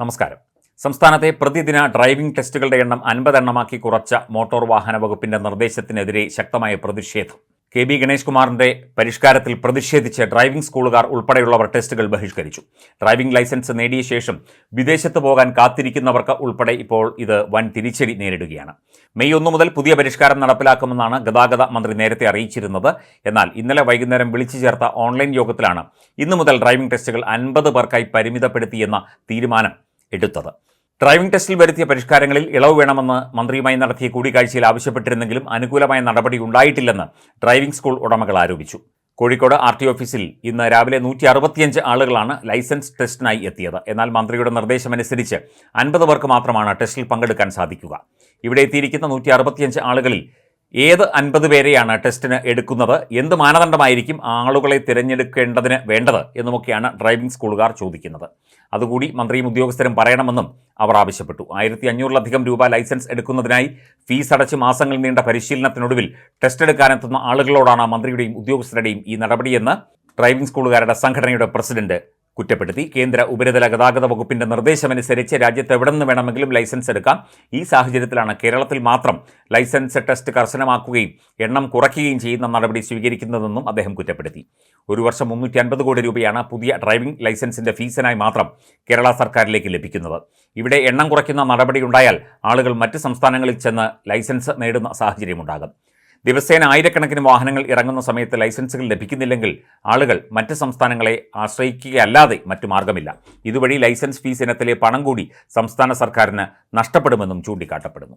നമസ്കാരം. സംസ്ഥാനത്തെ പ്രതിദിന ഡ്രൈവിംഗ് ടെസ്റ്റുകളുടെ എണ്ണം അൻപതെണ്ണമാക്കി കുറച്ച മോട്ടോർ വാഹന വകുപ്പിന്റെ നിർദ്ദേശത്തിനെതിരെ ശക്തമായ പ്രതിഷേധം. കെ ബി ഗണേഷ് കുമാറിന്റെ പരിഷ്കാരത്തിൽ പ്രതിഷേധിച്ച് ഡ്രൈവിംഗ് സ്കൂളുകാർ ഉൾപ്പെടെയുള്ളവർ ടെസ്റ്റുകൾ ബഹിഷ്കരിച്ചു. ഡ്രൈവിംഗ് ലൈസൻസ് നേടിയ ശേഷം വിദേശത്ത് പോകാൻ കാത്തിരിക്കുന്നവർക്ക് ഉൾപ്പെടെ ഇപ്പോൾ ഇത് വൻ തിരിച്ചടി നേരിടുകയാണ്. മെയ് ഒന്ന് മുതൽ പുതിയ പരിഷ്കാരം നടപ്പിലാക്കുമെന്നാണ് ഗതാഗത മന്ത്രി നേരത്തെ അറിയിച്ചിരുന്നത്. എന്നാൽ ഇന്നലെ വൈകുന്നേരം വിളിച്ചു ചേർത്ത ഓൺലൈൻ യോഗത്തിലാണ് ഇന്നു മുതൽ ഡ്രൈവിംഗ് ടെസ്റ്റുകൾ അൻപത് പേർക്കായി പരിമിതപ്പെടുത്തിയെന്ന തീരുമാനം എടുത്തത്. ഡ്രൈവിംഗ് ടെസ്റ്റിൽ വരുത്തിയ പരിഷ്കാരങ്ങളിൽ ഇളവ് വേണമെന്ന് മന്ത്രിയുമായി നടത്തിയ കൂടിക്കാഴ്ചയിൽ ആവശ്യപ്പെട്ടിരുന്നെങ്കിലും അനുകൂലമായ നടപടി ഉണ്ടായിട്ടില്ലെന്ന് ഡ്രൈവിംഗ് സ്കൂൾ ഉടമകൾ ആരോപിച്ചു. കോഴിക്കോട് ആർ ടി ഓഫീസിൽ ഇന്ന് രാവിലെ നൂറ്റി അറുപത്തിയഞ്ച് ആളുകളാണ് ലൈസൻസ് ടെസ്റ്റിനായി എത്തിയത്. എന്നാൽ മന്ത്രിയുടെ നിർദ്ദേശമനുസരിച്ച് അൻപത് പേർക്ക് മാത്രമാണ് ടെസ്റ്റിൽ പങ്കെടുക്കാൻ സാധിക്കുക. ഇവിടെ എത്തിയിരിക്കുന്ന നൂറ്റി അറുപത്തിയഞ്ച് ആളുകളിൽ ഏത് അൻപത് പേരെയാണ് ടെസ്റ്റിന് എടുക്കുന്നത്? എന്ത് മാനദണ്ഡമായിരിക്കും ആളുകളെ തിരഞ്ഞെടുക്കേണ്ടതിന് വേണ്ടത് എന്നുമൊക്കെയാണ് ഡ്രൈവിംഗ് സ്കൂളുകാർ ചോദിക്കുന്നത്. അതുകൂടി മന്ത്രിയും ഉദ്യോഗസ്ഥരും പറയണമെന്നും അവർ ആവശ്യപ്പെട്ടു. ആയിരത്തി അഞ്ഞൂറിലധികം രൂപ ലൈസൻസ് എടുക്കുന്നതിനായി ഫീസ് അടച്ച് മാസങ്ങൾ നീണ്ട പരിശീലനത്തിനൊടുവിൽ ടെസ്റ്റ് എടുക്കാനെത്തുന്ന ആളുകളോടാണ് മന്ത്രിയുടെയും ഉദ്യോഗസ്ഥരുടെയും ഈ നടപടിയെന്ന് ഡ്രൈവിംഗ് സ്കൂളുകാരുടെ സംഘടനയുടെ പ്രസിഡന്റ് കുറ്റപ്പെടുത്തി. കേന്ദ്ര ഉപരിതല ഗതാഗത വകുപ്പിന്റെ നിർദ്ദേശമനുസരിച്ച് രാജ്യത്ത് എവിടെ നിന്ന് വേണമെങ്കിലും ലൈസൻസ് എടുക്കാം. ഈ സാഹചര്യത്തിലാണ് കേരളത്തിൽ മാത്രം ലൈസൻസ് ടെസ്റ്റ് കർശനമാക്കുകയും എണ്ണം കുറയ്ക്കുകയും ചെയ്യുന്ന നടപടി സ്വീകരിക്കുന്നതെന്നും അദ്ദേഹം കുറ്റപ്പെടുത്തി. ഒരു വർഷം മുന്നൂറ്റി അൻപത് കോടി രൂപയാണ് പുതിയ ഡ്രൈവിംഗ് ലൈസൻസിന്റെ ഫീസിനായി മാത്രം കേരള സർക്കാരിലേക്ക് ലഭിക്കുന്നത്. ഇവിടെ എണ്ണം കുറയ്ക്കുന്ന നടപടി ഉണ്ടായാൽ ആളുകൾ മറ്റ് സംസ്ഥാനങ്ങളിൽ ചെന്ന് ലൈസൻസ് നേടുന്ന സാഹചര്യമുണ്ടാകും. ദിവസേന ആയിരക്കണക്കിന് വാഹനങ്ങൾ ഇറങ്ങുന്ന സമയത്ത് ലൈസൻസുകൾ ലഭിക്കുന്നില്ലെങ്കിൽ ആളുകൾ മറ്റ് സംസ്ഥാനങ്ങളെ ആശ്രയിക്കുകയല്ലാതെ മറ്റു മാർഗമില്ല. ഇതുവഴി ലൈസൻസ് ഫീസ് ഇനത്തിലെ പണം കൂടി സംസ്ഥാന സർക്കാരിന് നഷ്ടപ്പെടുമെന്നും ചൂണ്ടിക്കാട്ടപ്പെടുന്നു.